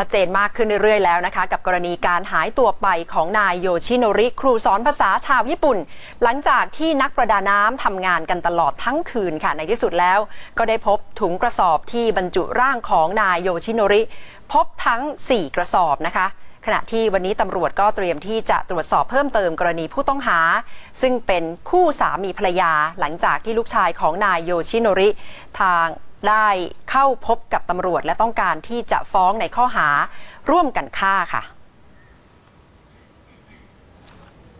ชัดเจนมากขึ้นเรื่อยๆแล้วนะคะ กับกรณีการหายตัวไปของนายโยชิโนริ ครูสอนภาษาชาวญี่ปุ่น หลังจากที่นักประดาน้ำทำงานกันตลอดทั้งคืนค่ะในที่สุดแล้ว ก็ได้พบถุงกระสอบที่บรรจุร่างของนายโยชิโนริ พบทั้ง 4 กระสอบนะคะขณะที่วันนี้ตำรวจก็เตรียมที่จะตรวจสอบเพิ่มเติมกรณีผู้ต้องหา ซึ่งเป็นคู่สามีภรรยาหลังจากที่ลูกชายของนายโยชิโนริ ทาง ได้เข้าพบกับตำรวจและต้องการที่จะฟ้องในข้อหาร่วมกันฆ่าค่ะ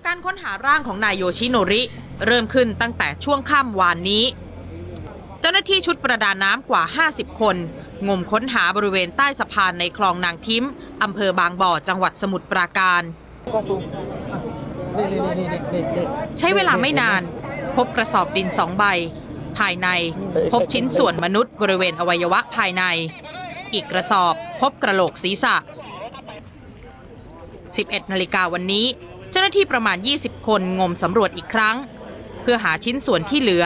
การค้นหาร่างของนายโยชิโนริ เริ่มขึ้นตั้งแต่ช่วงค่ำวานนี้ เจ้าหน้าที่ชุดประดาน้ำกว่า 50 คน งมค้นหาบริเวณใต้สะพานในคลองนางทิมอำเภอบางบ่อจังหวัดสมุทรปราการใช้เวลาไม่นาน พบกระสอบดินสองใบ ภายใน พบชิ้นส่วนมนุษย์บริเวณอวัยวะภายใน อีกกระสอบพบกระโหลกศีรษะ 11 นาฬิกาวันนี้ เจ้าหน้าที่ประมาณ 20 คนงมสำรวจอีกครั้ง เพื่อหาชิ้นส่วนที่เหลือ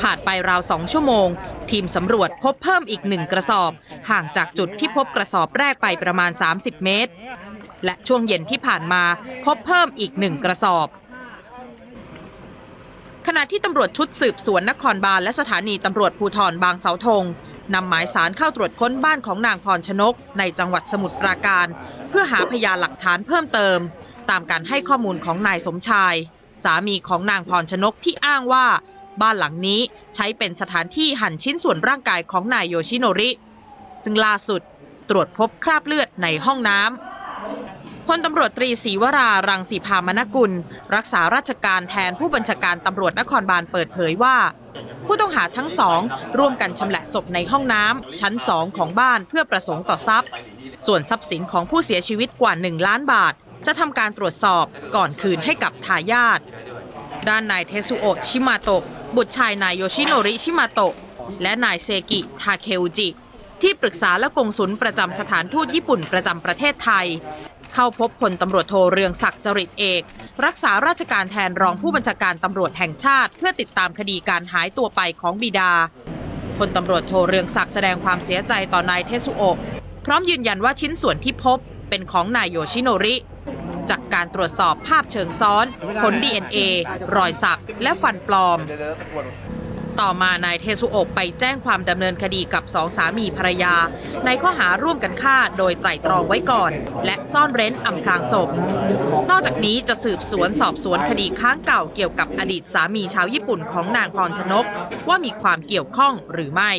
ผ่านไปราวสองชั่วโมง ทีมสำรวจพบเพิ่มอีกหนึ่งกระสอบ ห่างจากจุดที่พบกระสอบแรกไปประมาณ 30 เมตร และช่วงเย็นที่ผ่านมาพบเพิ่มอีกหนึ่งกระสอบ ขณะที่ตำรวจชุดสืบสวนนครบาลและสถานีตำรวจภูธรบางเสาธงนำหมายสารเข้าตรวจค้นบ้านของนางพรชนก ในจังหวัดสมุทรปราการ เพื่อหาพยานหลักฐานเพิ่มเติม ตามการให้ข้อมูลของนายสมชาย สามีของนางพรชนกที่อ้างว่า บ้านหลังนี้ใช้เป็นสถานที่หั่นชิ้นส่วนร่างกายของนายโยชิโนริ ซึ่งล่าสุดตรวจพบคราบเลือดในห้องน้ำ พลตำรวจตรีศรีวรารังสีพามนกุล รักษาราชการแทนผู้บัญชาการตำรวจนครบาลเปิดเผยว่า ผู้ต้องหาทั้งสองร่วมกันชำแหละศพในห้องน้ำชั้นสองของบ้านเพื่อประสงค์ต่อทรัพย์ ส่วนทรัพย์สินของผู้เสียชีวิตกว่า 1 ล้านบาท จะทำการตรวจสอบก่อนคืนให้กับทายาทด้านนายเทสุโอะชิมาโตะบุตรชายนายโยชิโนริชิมาโตะและนายเซกิทาเคอุจิที่ปรึกษาและกงสุลประจำสถานทูตญี่ปุ่นประจำประเทศไทย เข้าพบพลตำรวจโทเรืองศักดิ์จริตเอก รักษาราชการแทนรองผู้บัญชาการตำรวจแห่งชาติ เพื่อติดตามคดีการหายตัวไปของบิดาพลตำรวจโทเรืองศักดิ์แสดงความเสียใจต่อนายเทสุโอะพร้อมยืนยันว่าชิ้นส่วนที่พบเป็นของนายโยชิโนริ จากการตรวจสอบภาพเชิงซ้อน ผล DNA รอยสัก และฟันปลอม ต่อมานายเทสุโอกไปแจ้งความดำเนินคดีกับสองสามีภรรยา ในข้อหาร่วมกันฆ่าโดยไตร่ตรองไว้ก่อน และซ่อนเร้นอำพรางศพ นอกจากนี้จะสืบสวนสอบสวนคดีค้างเก่าเกี่ยวกับอดีตสามีชาวญี่ปุ่นของนางพรชนก ว่ามีความเกี่ยวข้องหรือไม่